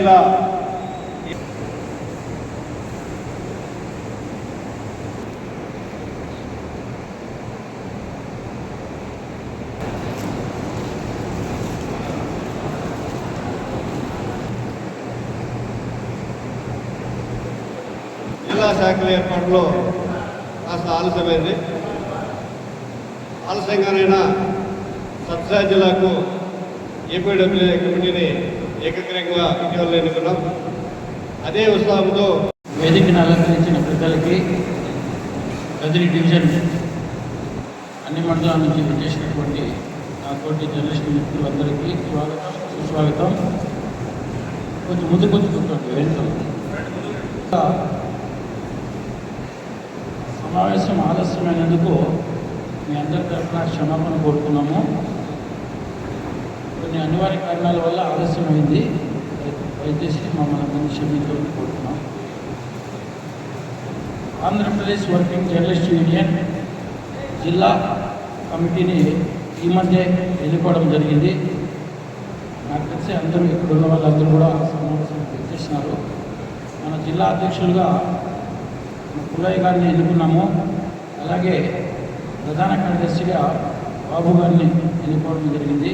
జిల్లా జిల్లా శాఖల ఏర్పాటులో కాస్త ఆలస్యమైంది. ఆలస్యంగానైనా సత్సాయి జిల్లాకు ఏపీడబ్ల్యూఏ కమిటీని ఏకగ్రంగా ఇటీవల ఎన్నుకున్నాం అదే ఉత్సాహంతో వేదికను అలంకరించిన పెద్దలకి ప్రతి డివిజన్ అన్ని మండలాల నుంచి విచ్చేసినటువంటి నా తోటి జర్నలిస్ట్ మిత్రులందరికీ స్వాగతం సుస్వాగతం. కొంచెం ముందు కొంచెం కూర్చోండి వెళ్తాం. సమావేశం ఆలస్యమైనందుకు మీ అందరి తరఫున క్షమాపణ కోరుకున్నాము కొన్ని అనివార్య కారణాల వల్ల ఆలస్యమైంది. దయచేసి మమ్మల్ని అందరినీ క్షమించాలని కోరుతున్నాం. ఆంధ్రప్రదేశ్ వర్కింగ్ జర్నలిస్ట్ యూనియన్ జిల్లా కమిటీని ఈ మధ్య ఎన్నుకోవడం జరిగింది. నాకు తెలిసి అందరూ ఇక్కడ ఉన్న వాళ్ళందరూ కూడా సమావేశం చేసినారు మన జిల్లా అధ్యక్షులుగా పుల్లయ్య గారిని ఎన్నుకున్నాము. అలాగే ప్రధాన కార్యదర్శిగా బాబు గారిని ఎన్నుకోవడం జరిగింది.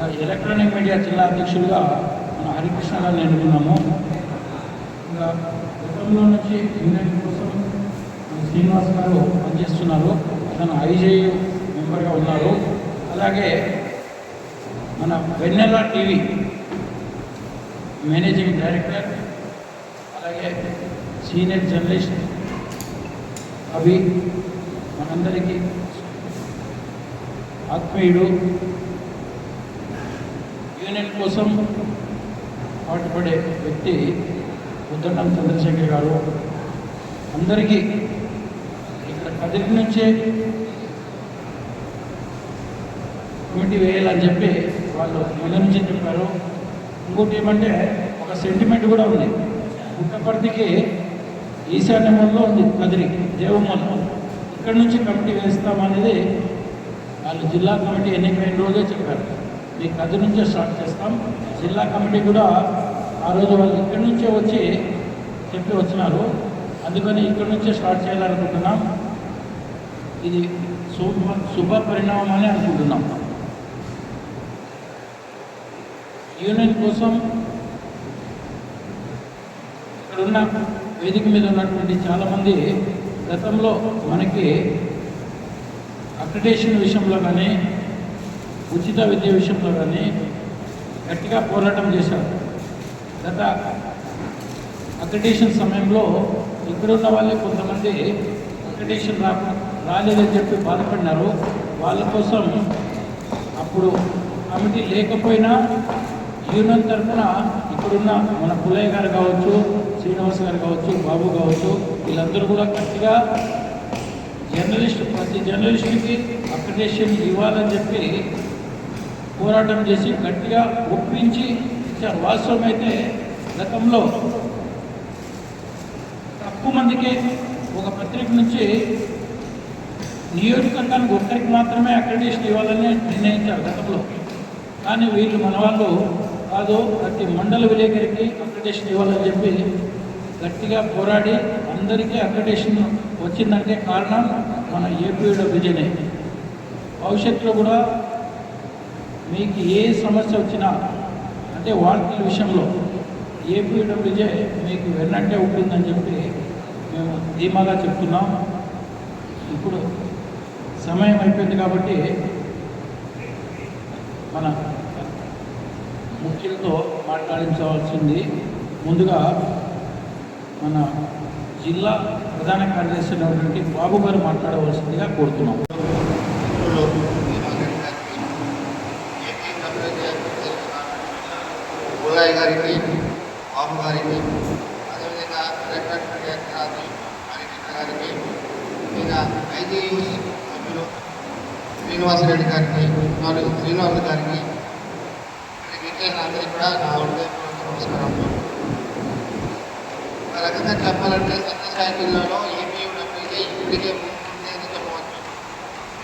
ఎలక్ట్రానిక్ మీడియా జిల్లా అధ్యక్షులుగా మన హరికృష్ణ గారిని ఎన్నుకున్నాము ఇంకా గతంలో నుంచి ఇంగ్లాండ్ కోసం శ్రీనివాస్ గారు పనిచేస్తున్నారు. అతను ఐజేయు మెంబర్గా ఉన్నారు అలాగే మన వెన్నెల టీవీ మేనేజింగ్ డైరెక్టర్ అలాగే సీనియర్ జర్నలిస్ట్ అవి మనందరికీ ఆత్మీయుడు. ఇంటర్నెట్ కోసం పాటుపడే వ్యక్తి ఉద్దండం చంద్రశేఖర్ గారు. అందరికీ ఇక్కడ కదిరి నుంచే కమిటీ వేయాలని చెప్పి వాళ్ళు ముందు నుంచి చెప్పారు. ఇంకోటి ఏమంటే ఒక సెంటిమెంట్ కూడా ఉంది. పుట్టపర్తికి ఈశాన్యంలో ఉంది కదిరి దేవమూల. ఇక్కడ నుంచి కమిటీ వేస్తామనేది వాళ్ళు జిల్లా కమిటీ ఎన్నికైన రోజే చెప్పారు. ఈ కదిరి నుంచే స్టార్ట్ చేస్తాం. జిల్లా కమిటీ కూడా ఆ రోజు వాళ్ళు ఇక్కడి నుంచే వచ్చి చెప్పి వచ్చినారు. అందుకని ఇక్కడి నుంచే స్టార్ట్ చేయాలనుకుంటున్నాం. ఇది శుభ శుభ పరిణామం అని అనుకుంటున్నాం. యూనియన్ కోసం ఇక్కడున్న వేదిక మీద ఉన్నటువంటి చాలామంది గతంలో మనకి అక్రిడేషన్ విషయంలో కానీ ఉచిత విద్య విషయంలో కానీ గట్టిగా పోరాటం చేశారు. గత అక్రిడేషన్ సమయంలో ఇక్కడున్న వాళ్ళే కొంతమంది అక్రిడేషన్ రా రాలేదని చెప్పి బాధపడినారు. వాళ్ళ కోసం అప్పుడు కమిటీ లేకపోయినా యూనియన్ తరఫున ఇక్కడున్న మన పుల్లయ్య గారు కావచ్చు శ్రీనివాస్ గారు కావచ్చు బాబు కావచ్చు వీళ్ళందరూ కూడా గట్టిగా జర్నలిస్ట్ ప్రతి జర్నలిస్టుకి అక్రిడేషన్ ఇవ్వాలని చెప్పి పోరాటం చేసి గట్టిగా ఒప్పించి ఇచ్చారు. వాస్తవమైతే గతంలో తక్కువ మందికే ఒక పత్రిక నుంచి నియోజకవర్గానికి ఒక్కరికి మాత్రమే అక్రెడిషన్ ఇవ్వాలని నిర్ణయించారు గతంలో. కానీ వీళ్ళు మన వాళ్ళు కాదు ప్రతి మండల విలేకరికి అక్రెడిషన్ ఇవ్వాలని చెప్పి గట్టిగా పోరాడి అందరికీ అక్రెడిషన్ వచ్చిందంటే కారణం మన ఏపీలో విజయనే భవిష్యత్తులో కూడా మీకు ఏ సమస్య వచ్చినా అంటే వార్తల విషయంలో ఏపీడబ్ల్యూజే మీకు వెన్నట్టే ఉంటుందని చెప్పి మేము ధీమాగా చెప్తున్నాం. ఇప్పుడు సమయం అయిపోయింది కాబట్టి మన ముఖ్యులతో మాట్లాడించవలసింది. ముందుగా మన జిల్లా ప్రధాన కార్యదర్శి అయినటువంటి బాబు గారు మాట్లాడవలసిందిగా కోరుతున్నాం. పుల్లయ్య గారికి బాబు గారికి అదేవిధంగా ఎలక్ట్రానిక్ అధికారి హరికృష్ణ గారికి ఈయన ఐజీ సభ్యులు శ్రీనివాసరెడ్డి గారికి మరియు శ్రీనివాస్ గారికి ఇచ్చేసిన అందరికీ కూడా నా హృదయపూర్వక నమస్కారం. ఒక రకంగా చెప్పాలంటే సత్యసాయి జిల్లాలో ఏపీ డబ్బులకి ఇప్పటికే ముందుండేది చెప్పవచ్చు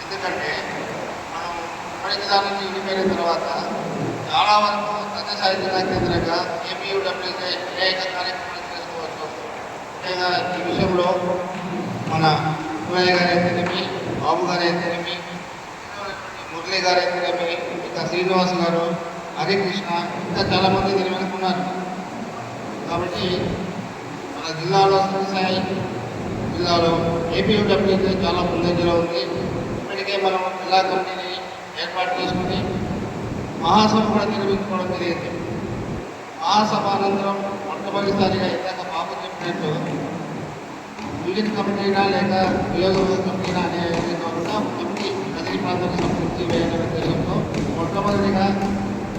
ఎందుకంటే మనం ఇప్పటికి దాని నుంచి విడిపోయిన తర్వాత చాలా వరకు సత్య జిల్లా కేంద్రంగా ఏపీ అనేక కార్యక్రమాలు చేసుకోవచ్చు. ముఖ్యంగా ఈ విషయంలో మన సురయ్య గారు అయితేనేమి బాబు గారు అయితేనేమి మురళి గారు అయితేనేమి ఇంకా శ్రీనివాస్ గారు హరికృష్ణ ఇంకా చాలామంది దీని వెనుకున్నారు కాబట్టి మన జిల్లాలో సత్యసాయి జిల్లాలో ఏపీయూడబ్ల్యూకి చాలా ముందంజలో ఉంది. ఇప్పటికే మనం జిల్లా కమిటీని ఏర్పాటు చేసుకుని మహాసభ నిర్మించుకోవడం జరిగింది మహాసభ అనంతరం మొట్టమొదటిసారిగా ఇందాక బాబు చెప్పినట్టు యూనిట్ కమిటీనా లేక నియోజకవర్గ కమిటీనా అనే కాకుండా కమిటీ నదిరి ప్రాంతానికి సంతృప్తి వేయాలనే ఉద్దేశంతో మొట్టమొదటిగా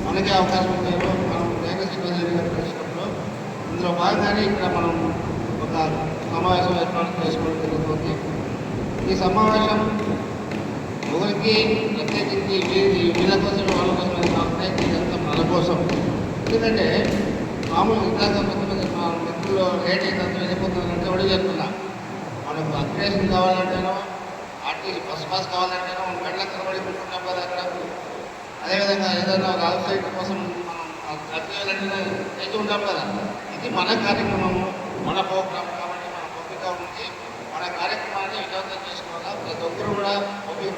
మనకే అవకాశం ఇచ్చారు మనం లేఖ శ్రీనివాసరెడ్డి గారు కలిసినప్పుడు ఇందులో భాగంగానే ఇక్కడ మనం ఒక సమావేశం ఏర్పాటు చేసుకోవడం జరుగుతుంది. ఈ సమావేశం ఎవరికి ప్రత్యేకించి వీరి వీళ్ళ కోసం వాళ్ళ కోసం ప్రయత్నం ఇదంతా మన కోసం. ఎందుకంటే మామూలు ఇందాక కొంతమంది మా మిత్రులు లేట్ అయితే వెళ్ళిపోతుందంటే కూడా చెప్తున్నా మనకు అప్గ్రేషన్ కావాలంటేనో ఆర్టీసీ బస్ పాస్ కావాలంటేనో మనం గంటల తరబడి పెట్టుకుంటాం కదా అక్కడ అదేవిధంగా ఏదైనా ఒక అవుట్సైడ్ కోసం మనం రద్దు చేస్తూ ఉంటాం కదా. ఇది మన కార్యక్రమము మన ప్రోగ్రాం కాబట్టి మన ఓపిక ఉంది మన కార్యక్రమాన్ని వినోదం చేసుకోవాలా? ప్రతి ఒక్కరు కూడా ఓపిక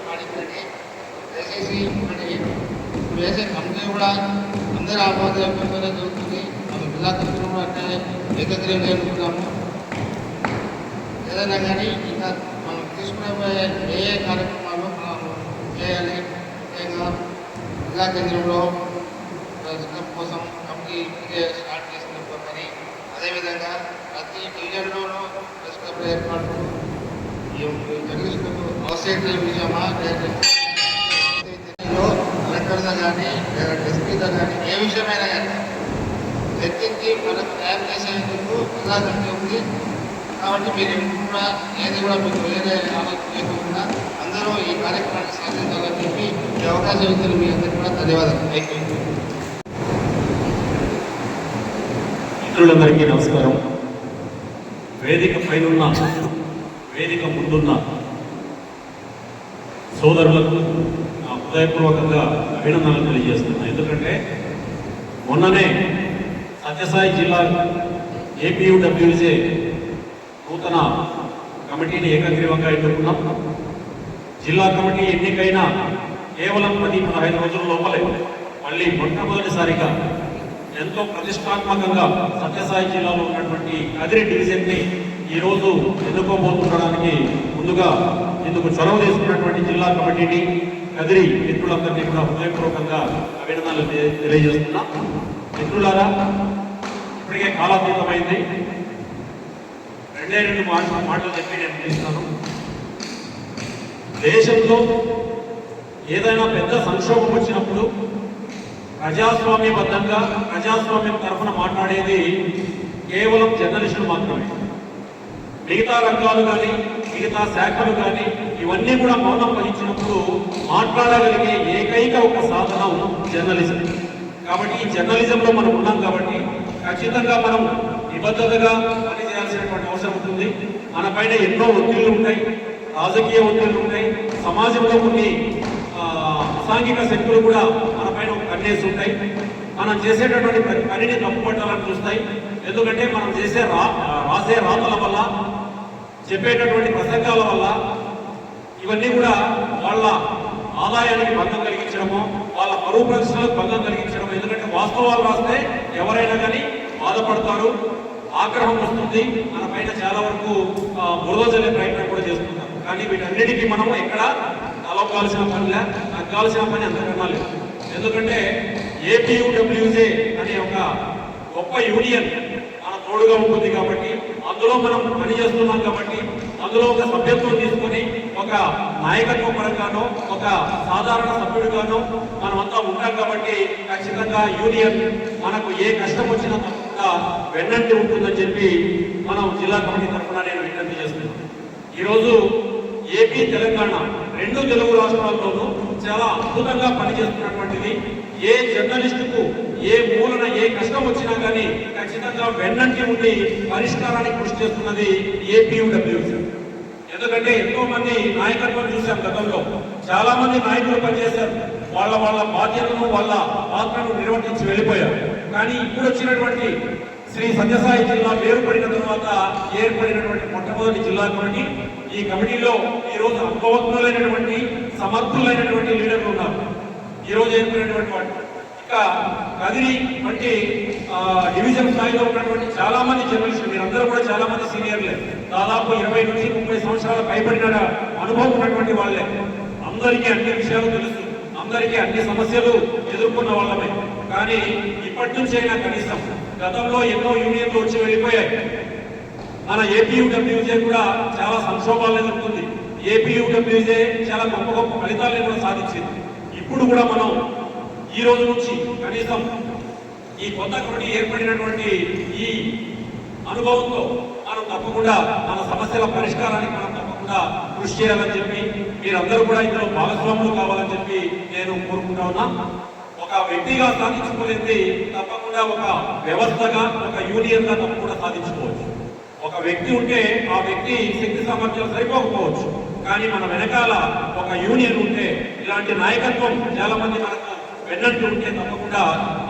దయచేసి మరి వేసే కంపెనీ కూడా అందరూ ఆపాదయోగ్యంగానే దొరుకుతుంది మన జిల్లా కమిటీ కూడా అంటే ఏకగ్రీవం చేసుకుంటాము ఏదైనా కానీ ఇంకా మనం తీసుకునే ఏ ఏ కార్యక్రమాలు మనం చేయాలి? ముఖ్యంగా జిల్లా కేంద్రంలో ప్రజల కోసం కమిటీ స్టార్ట్ చేసిన పని. అదేవిధంగా ప్రతి డివిజన్లోనూ ఏర్పాటు ఈ జర్నలిస్టులకు విషయమా కానీ లేదా కానీ ఏ విషయమైనా కానీ. చర్చించి మనకు తయారు చేసేందుకు జిల్లా ఉంది. కాబట్టి మీరు కూడా ఏది కూడా మీకు వేరే ఆలోచన లేకుండా అందరూ ఈ కార్యక్రమాన్ని సాధించాలని చెప్పి ఈ అవకాశం ఇచ్చిన మీ అందరికీ కూడా ధన్యవాదాలు. థ్యాంక్ యూ మిత్రులందరికీ నమస్కారం. వేదిక పైన వేదిక ముందున్న సోదరులకు నా హృదయపూర్వకంగా అభినందనలు తెలియజేస్తున్నా ఎందుకంటే మొన్ననే సత్యసాయి జిల్లా ఏపీయూడబ్ల్యూజే నూతన కమిటీని ఏకగ్రీవంగా ఎన్నుకున్నాం. జిల్లా కమిటీ ఎన్నికైన కేవలం పది పదహైదు రోజుల లోపలే మళ్ళీ మొట్టమొదటిసారిగా ఎంతో ప్రతిష్టాత్మకంగా సత్యసాయి జిల్లాలో ఉన్నటువంటి కదిరి డివిజన్ని ఈ ఎన్నుకోబోతుండడానికి ముందుగా ఇందుకు చొరవ తీసుకున్నటువంటి జిల్లా కమిటీని కదిరి మిత్రులందరినీ కూడా హృదయపూర్వకంగా అభినందనలు తెలియజేస్తున్నా. మిత్రులారా ఇప్పటికే కాలాతీతమైంది. రెండే రెండు మాటలు మాటలు చెప్పి నేను తీస్తాను దేశంలో ఏదైనా పెద్ద సంక్షోభం వచ్చినప్పుడు ప్రజాస్వామ్యబద్ధంగా ప్రజాస్వామ్యం తరఫున మాట్లాడేది కేవలం జర్నలిస్టులు మాత్రమే. మిగతా రంగాలు కానీ మిగతా శాఖలు కానీ ఇవన్నీ కూడా మౌనం వహించినప్పుడు మాట్లాడగలిగే ఏకైక ఒక సాధనం జర్నలిజం. కాబట్టి ఈ జర్నలిజంలో మనం ఉన్నాం కాబట్టి ఖచ్చితంగా మనం నిబద్ధతగా పనిచేయాల్సినటువంటి అవసరం ఉంటుంది. మన పైన ఎన్నో ఒత్తిళ్ళు ఉంటాయి. రాజకీయ ఒత్తిళ్ళు ఉంటాయి. సమాజంలో కొన్ని అసాంఘిక శక్తులు కూడా మన కన్నేసి ఉంటాయి. మనం చేసేటటువంటి ప్రతి పనిని తప్పుపట్టాలని చూస్తాయి. ఎందుకంటే మనం చేసే రా రాసే రాతల వల్ల చెప్పేటటువంటి ప్రసంగాల వల్ల ఇవన్నీ కూడా వాళ్ళ ఆదాయానికి భంగం కలిగించడము వాళ్ళ పరువు ప్రదర్శనలకు భంగం కలిగించడం ఎందుకంటే వాస్తవాలు రాస్తే ఎవరైనా కానీ బాధపడతారు ఆగ్రహం వస్తుంది. మన పైన చాలా వరకు ఆ, బురద చల్లే ప్రయత్నం కూడా చేస్తున్నారు కానీ వీటన్నిటికీ మనం ఎక్కడ అలవకాల్సిన పనిలే తగ్గాల్సిన పని అంతకన్నా లేదు. ఎందుకంటే ఏపీయూడబ్ల్యూజే అనే ఒక గొప్ప యూనియన్ మన తోడుగా ఉంటుంది కాబట్టి అందులో మనం పనిచేస్తున్నాం కాబట్టి అందులో ఒక సభ్యత్వం తీసుకొని ఒక నాయకత్వ పరంగానో ఒక సాధారణ సభ్యుడిగానో మనమంతా ఉంటాం కాబట్టి ఖచ్చితంగా యూనియన్ మనకు ఏ కష్టం వచ్చినా తప్పకుండా వెన్నంటి ఉంటుందని చెప్పి మనం జిల్లా కమిటీ తరఫున నేను విజ్ఞప్తి చేస్తున్నాను. ఈరోజు ఏపీ తెలంగాణ రెండు తెలుగు రాష్ట్రాల్లోనూ చాలా అద్భుతంగా పనిచేస్తున్నటువంటిది. ఏ జర్నలిస్టుకు ఏ మూలన ఏ కష్టం వచ్చినా కానీ ఖచ్చితంగా వెన్నంటి ఉండి పరిష్కారానికి కృషి చేస్తున్నది ఏపీయూడబ్ల్యూసీ ఎందుకంటే ఎంతో మంది నాయకత్వం చూశాం గతంలో. చాలా మంది నాయకులు పనిచేశారు. వాళ్ళ వాళ్ళ బాధ్యతను వాళ్ళ పాత్రను నిర్వర్తించి వెళ్ళిపోయారు. కానీ ఇప్పుడు వచ్చినటువంటి శ్రీ సత్యసాయి జిల్లా వేరుపడిన తర్వాత ఏర్పడినటువంటి మొట్టమొదటి జిల్లా కమిటీ. ఈ కమిటీలో ఈ రోజు అనుభవజ్ఞులైనటువంటి సమర్థులైనటువంటి లీడర్లు ఉన్నారు. ఈ రోజు ఏర్పడినటువంటి వాటి ఇక కదిరి వంటి డివిజన్ స్థాయిలో ఉన్నటువంటి చాలా మంది జర్నలిస్టులు మీరందరూ కూడా చాలా మంది సీనియర్లే. దాదాపు ఇరవై నుంచి ముప్పై సంవత్సరాల పైబడిన అనుభవం ఉన్నటువంటి వాళ్ళే. అందరికీ అన్ని విషయాలు తెలుసు. అందరికీ అన్ని సమస్యలు ఎదుర్కొన్న వాళ్ళమే. కానీ ఇప్పటి అయినా కనీసం గతంలో ఎన్నో యూనియన్లు వచ్చి వెళ్ళిపోయాయి. మన ఏపీయూడబ్ల్యూజే కూడా చాలా సంక్షోభాలు ఎదుర్కొంది ఏపీయూడబ్ల్యూజే చాలా గొప్ప గొప్ప ఫలితాలను కూడా సాధించింది. ఇప్పుడు కూడా మనం ఈ రోజు నుంచి కనీసం ఈ కొత్త కమిటీ ఏర్పడినటువంటి ఈ అనుభవంతో మనం తప్పకుండా మన సమస్యల పరిష్కారానికి మనం తప్పకుండా కృషి చేయాలని చెప్పి మీరందరూ కూడా ఇందులో భాగస్వాములు కావాలని చెప్పి నేను కోరుకుంటా ఉన్నా. ఒక వ్యక్తిగా సాధించుకోలేది తప్పకుండా ఒక వ్యవస్థగా ఒక యూనియన్గా తప్పకుండా సాధించుకోవచ్చు. ఒక వ్యక్తి ఉంటే ఆ వ్యక్తి శక్తి సామర్థ్యాలు సరిపోకపోవచ్చు. కానీ మన వెనకాల ఒక యూనియన్ ఉంటే ఇలాంటి నాయకత్వం చాలా మంది మనకు వెన్నట్టు ఉంటే తప్పకుండా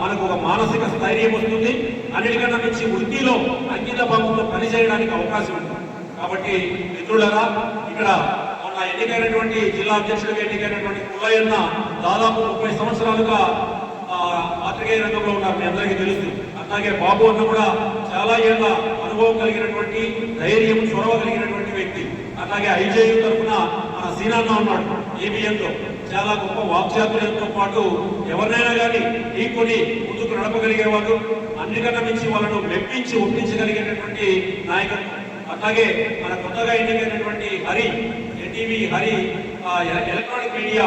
మనకు ఒక మానసిక స్థైర్యం వస్తుంది. అన్నిటికన్నా మించి వృత్తిలో అంకిత భావంతో పనిచేయడానికి అవకాశం ఉంటుంది కాబట్టి మిత్రులరా ఇక్కడ మొన్న ఎన్నికైనటువంటి జిల్లా అధ్యక్షుడిగా ఎన్నికైనటువంటి కుల్లయ్యన్న దాదాపు ముప్పై సంవత్సరాలుగా పాత్రికేయ రంగంలో ఉన్నారు. మీ అందరికీ తెలుసు. అలాగే బాబు అన్న కూడా చాలా ఏళ్ళ అనుభవం కలిగినటువంటి ధైర్యం చొరవ కలిగినటువంటి వ్యక్తి. అలాగే ఐజేయు తరఫున మన సీనాన్న ఉన్నాడు ABN చాలా గొప్ప వాక్చాతుర్యంతో పాటు ఎవరినైనా కానీ ఢీకొని ముందుకు నడపగలిగేవాడు అన్నికన్నా మించి వాళ్ళను మెప్పించి ఒప్పించగలిగేటటువంటి నాయకత్వం. అట్లాగే మన కొత్తగా ఎన్నికైనటువంటి Hari NTV Hari electronic media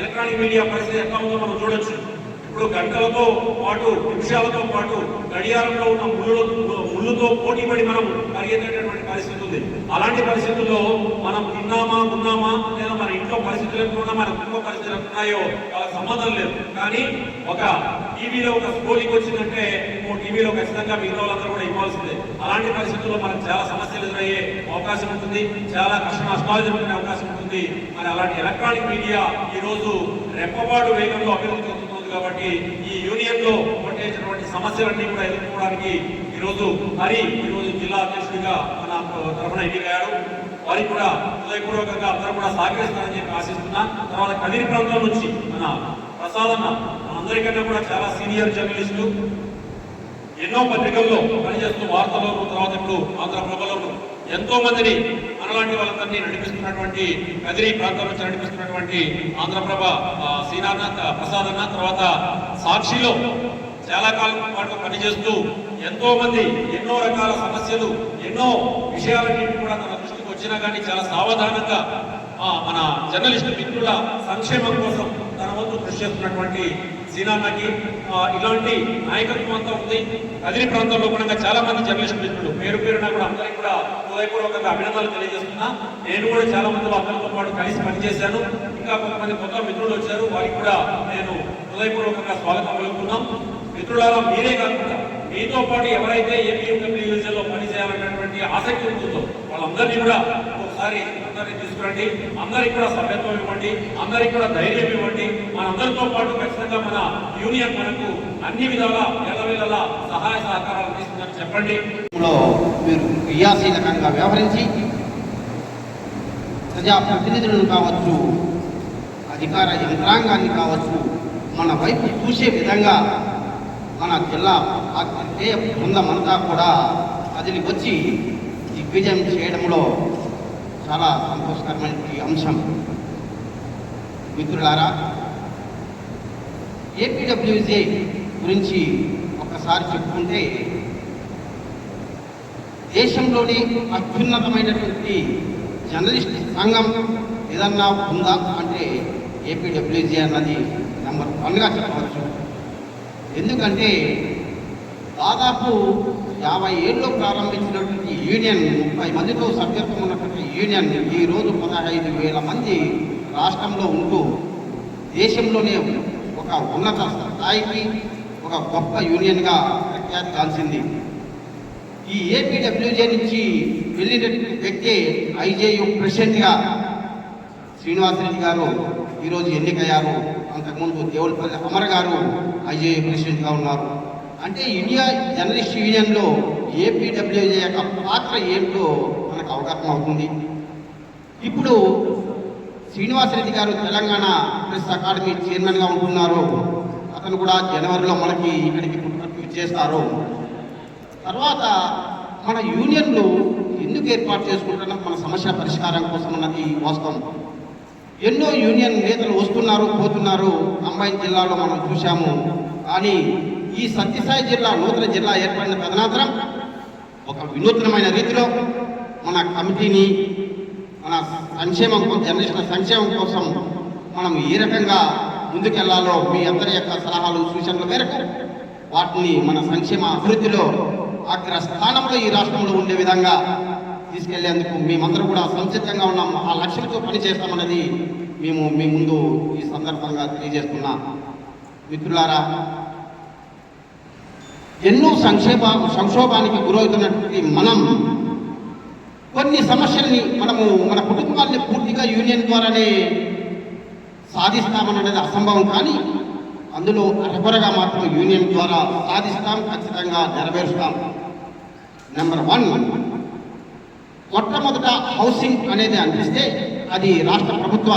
electronic media పరిస్థితి ఎట్లా ఉందో మనం చూడొచ్చు. ఇప్పుడు గంటలతో పాటు నిమిషాలతో పాటు గడియారంలో ఉన్న ముళ్ళు ముళ్ళుతో పోటీ పడి మనం పరిగెత్తేటటువంటి పరిస్థితి ఉంది. అలాంటి పరిస్థితుల్లో మనం తిన్నామా ఉన్నామా? లేదా మన ఇంట్లో పరిస్థితులు ఎంత మన కుటుంబ పరిస్థితులు ఉన్నాయో సంబంధం లేదు. కానీ ఒక టీవీలో ఒక స్కోలింగ్ వచ్చిందంటే ఓ టీవీలో ఖచ్చితంగా మిగతా వాళ్ళందరూ కూడా ఇవ్వాల్సిందే అలాంటి పరిస్థితుల్లో మనకు చాలా సమస్యలు ఎదురయ్యే అవకాశం ఉంటుంది. చాలా కష్ట నష్టాలు జరుగుతున్న అవకాశం ఉంటుంది. మరి అలాంటి ఎలక్ట్రానిక్ మీడియా ఈ రోజు రెప్పపాటు వేగంలో అభివృద్ధి చెందుతుంది కాబట్టి ఈ యూనియన్లో పట్టేసినటువంటి సమస్యలన్నీ కూడా ఎదుర్కోవడానికి ఈ రోజు హరి ఈ రోజు జిల్లా అధ్యక్షుడిగా మన తరఫున ఎన్నికయ్యాడు వారికి కూడా హృదయపూర్వకంగా అందరూ కూడా సహకరిస్తారని చెప్పి ఆశిస్తున్నా. తర్వాత కదిరి ప్రాంతం నుంచి మన ప్రసాద్ అన్న కూడా చాలా సీనియర్ జర్నలిస్టు. ఎన్నో పత్రికల్లో పనిచేస్తూ వార్తలను తర్వాత ఇప్పుడు ఆంధ్రప్రభలోను ఎంతో మందిని మనలాంటి వాళ్ళందరినీ నడిపిస్తున్నటువంటి కదిరి ప్రాంతం నుంచి నడిపిస్తున్నటువంటి ఆంధ్రప్రభ ఆ, శ్రీనాథ్ ప్రసాద్ అన్న తర్వాత సాక్షిలో చాలా కాలం పాటు పనిచేస్తూ ఎంతో మంది ఎన్నో రకాల సమస్యలు ఎన్నో విషయాలన్నింటినీ కూడా తన దృష్టికి వచ్చినా కానీ చాలా సావధానంగా మన జర్నలిస్ట్ మిత్రుల సంక్షేమం కోసం తన వంతు కృషి చేస్తున్నటువంటి సీనామాకి ఇలాంటి నాయకత్వం అంతా ఉంది. కదిరి ప్రాంతంలో కూడా చాలా మంది జర్నలిస్ట్ మిత్రులు పేరు పేరున కూడా అందరికీ కూడా హృదయపూర్వకంగా అభినందనలు తెలియజేస్తున్నా. నేను కూడా చాలా మందిలో అందరితో పాటు కలిసి పనిచేశాను. ఇంకా కొంతమంది కొత్త మిత్రులు వచ్చారు. వారికి కూడా నేను హృదయపూర్వకంగా స్వాగతం పలుకుతున్నాం. మిత్రులారా మీరే కాకుండా మీతో పాటు ఎవరైతే ఏపీఎండబ్ల్యూఎస్ఎల్లో పనిచేయాలనేటువంటి ఆసక్తి ఉంటుందో వాళ్ళందరినీ కూడా ఒకసారి అందరినీ తీసుకురండి. అందరికి కూడా సభ్యత్వం ఇవ్వండి. అందరికి కూడా ధైర్యం ఇవ్వండి. మనందరితో పాటు ఖచ్చితంగా మన యూనియన్ మనకు అన్ని విధాలా ఎల్లవేళలా సహాయ సహకారాలు అందిస్తుందని చెప్పండి. మీరు క్రియాశీలకంగా వ్యవహరించి ప్రజాప్రతినిధులను కావచ్చు అధికార యంత్రాంగాన్ని కావచ్చు మన వైపు చూసే విధంగా మన జిల్లా పాత్రికేయ బృందమంతా కూడా కదిలి వచ్చి దిగ్విజయం చేయడంలో చాలా సంతోషకరమైన అంశం. మిత్రులారా ఏపీడబ్ల్యూజే గురించి ఒక్కసారి చెప్పుకుంటే దేశంలోని అత్యున్నతమైనటువంటి జర్నలిస్ట్ సంఘం ఏదన్నా ఉందా అంటే ఏపీడబ్ల్యూజీ అన్నది నెంబర్ వన్గా చెప్పవచ్చు. ఎందుకంటే దాదాపు యాభై ఏళ్ళు ప్రారంభించినటువంటి యూనియన్ ముప్పై మందితో సభ్యత్వం ఉన్నటువంటి యూనియన్ ఈ రోజు పదహైదు వేల మంది రాష్ట్రంలో ఉంటూ దేశంలోనే ఒక ఉన్నత స్థాయికి ఒక గొప్ప యూనియన్గా ప్రఖ్యాతి కాల్సింది ఈ ఏపీడబ్ల్యూజే నుంచి వెళ్ళినటువంటి వ్యక్తి ఐజేయు ప్రెసిడెంట్గా శ్రీనివాసరెడ్డి గారు ఈరోజు ఎన్నికయ్యారు. అంతకుముందు దేవులపల్లి అమర్ గారు ఐజేయు ప్రెసిడెంట్గా ఉన్నారు. అంటే ఇండియా జర్నలిస్ట్ యూనియన్లో ఏపీడబ్ల్యూజే యొక్క పాత్ర ఏంటో మనకు అవగాహన అవుతుంది. ఇప్పుడు శ్రీనివాసరెడ్డి గారు తెలంగాణ ప్రెస్ అకాడమీ చైర్మన్గా ఉంటున్నారు. అతను కూడా జనవరిలో మనకి ఇక్కడికి పుట్టుకట్టు చేస్తారు. తర్వాత మన యూనియన్లు ఎందుకు ఏర్పాటు చేసుకుంటున్నాం? మన సమస్య పరిష్కారం కోసం అన్నది వాస్తవం. ఎన్నో యూనియన్ నేతలు వస్తున్నారు పోతున్నారు. అంబాయి జిల్లాలో మనం చూశాము. కానీ ఈ సత్యసాయి జిల్లా నూతన జిల్లా ఏర్పడిన తదనంతరం ఒక వినూత్నమైన రీతిలో మన కమిటీని మన సంక్షేమం కోసం సంక్షేమం కోసం మనం ఏ రకంగా ముందుకెళ్ళాలో మీ అందరి యొక్క సలహాలు సూచనల మేరకు వాటిని మన సంక్షేమ అభివృద్ధిలో అగ్రస్థానంలో ఈ రాష్ట్రంలో ఉండే విధంగా తీసుకెళ్ళేందుకు మేమందరూ కూడా సంసిద్ధంగా ఉన్నాం. ఆ లక్ష్యంతో పనిచేస్తామన్నది మేము మీ ముందు ఈ సందర్భంగా తెలియజేస్తున్నాం. మిత్రులారా ఎన్నో సంక్షేప సంక్షోభానికి గురవుతున్నటువంటి మనం కొన్ని సమస్యల్ని మనము మన కుటుంబాన్ని పూర్తిగా యూనియన్ ద్వారానే సాధిస్తామన్నది అసంభవం. కానీ అందులో అరకొరగా మాత్రం యూనియన్ ద్వారా సాధిస్తాం ఖచ్చితంగా నెరవేరుస్తాం. నెంబర్ వన్ మొట్టమొదట హౌసింగ్ అనేది అనిపిస్తే అది రాష్ట్ర ప్రభుత్వ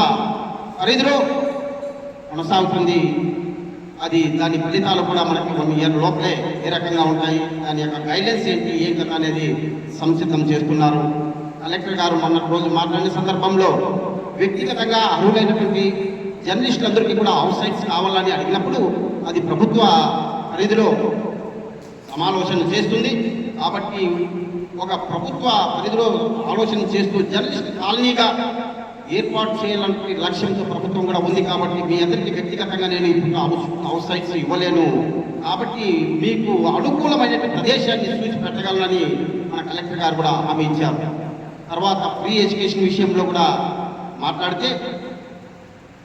పరిధిలో కొనసాగుతుంది. అది దాని ఫలితాలు కూడా మనకి వన్ ఇయర్ లోపలే ఏ రకంగా ఉంటాయి దాని యొక్క గైడెన్స్ ఏంటి ఏ కథ అనేది సంసిద్ధం చేస్తున్నారు. కలెక్టర్ గారు మొన్న రోజు మాట్లాడిన సందర్భంలో వ్యక్తిగతంగా అర్హులైనటువంటి జర్నలిస్టులందరికీ కూడా హౌస్ కావాలని అడిగినప్పుడు అది ప్రభుత్వ పరిధిలో సమాలోచన చేస్తుంది. కాబట్టి ఒక ప్రభుత్వ పరిధిలో ఆలోచన చేస్తూ జర్నలిస్ట్ కాలనీగా ఏర్పాటు చేయాలనే లక్ష్యంతో ప్రభుత్వం కూడా ఉంది కాబట్టి మీ అందరికీ వ్యక్తిగతంగా నేను ఇప్పుడు హౌస్ సైట్స్ ఇవ్వలేను. కాబట్టి మీకు అనుకూలమైన ప్రదేశాన్ని సూచి పెట్టగలనని మన కలెక్టర్ గారు కూడా హామీ ఇచ్చారు. తర్వాత ఫ్రీ ఎడ్యుకేషన్ విషయంలో కూడా మాట్లాడితే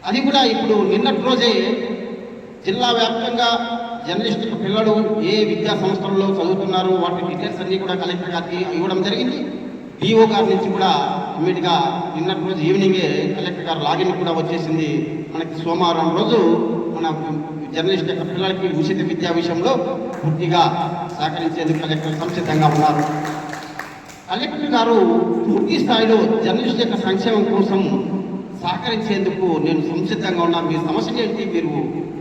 అది కూడా ఇప్పుడు నిన్నటి రోజే జిల్లా వ్యాప్తంగా జర్నలిస్ట్ పిల్లలు ఏ విద్యా సంస్థల్లో చదువుతున్నారు వాటి డీటెయిల్స్ అన్నీ కూడా కలెక్టర్ గారికి ఇవ్వడం జరిగింది. డిఓ గారి నుంచి కూడా ఇమీడియట్గా నిన్నటి రోజు ఈవినింగే కలెక్టర్ గారు లాగిన్ కూడా వచ్చేసింది. మనకి సోమవారం రోజు మన జర్నలిస్ట్ యొక్క పిల్లలకి ఉచిత విద్యా విషయంలో పూర్తిగా సహకరించేందుకు కలెక్టర్ సంసిద్ధంగా ఉన్నారు. కలెక్టర్ గారు పూర్తి స్థాయిలో జర్నలిస్ట్ యొక్క సంక్షేమం కోసం సహకరించేందుకు నేను సంసిద్ధంగా ఉన్నా. మీ సమస్యలు ఏంటి? మీరు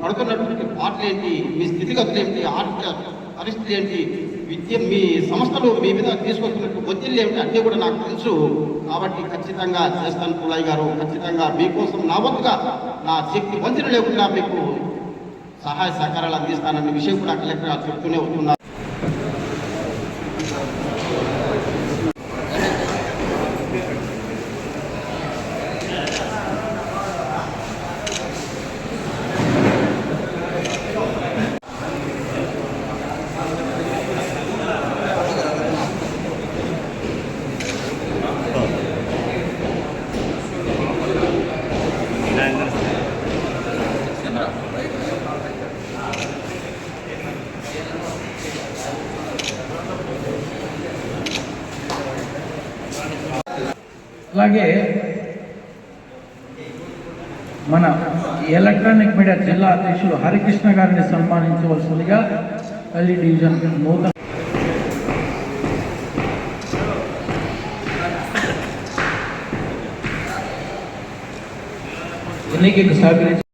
పడుతున్నటువంటి పాటలు ఏంటి? మీ స్థితిగతులు ఏంటి? ఆర్థిక పరిస్థితి ఏంటి? విద్య మీ సంస్థలు మీ మీద తీసుకొస్తున్నట్టు ఒత్తిళ్ళు ఏమిటి? అన్నీ కూడా నాకు తెలుసు. కాబట్టి ఖచ్చితంగా చేస్తాను పుల్లయ్య గారు. ఖచ్చితంగా మీకోసం నా వంతుగా నా శక్తి వంతులు లేకుండా మీకు సహాయ సహకారాలు అందిస్తానన్న విషయం కూడా కలెక్టర్ గారు చెప్తూనే వస్తున్నారు అలాగే మన ఎలక్ట్రానిక్ మీడియా జిల్లా అధ్యక్షులు హరికృష్ణ గారిని సన్మానించవలసిందిగా పల్లి డివిజన్ నూతన ఎన్నికకు సహకరించి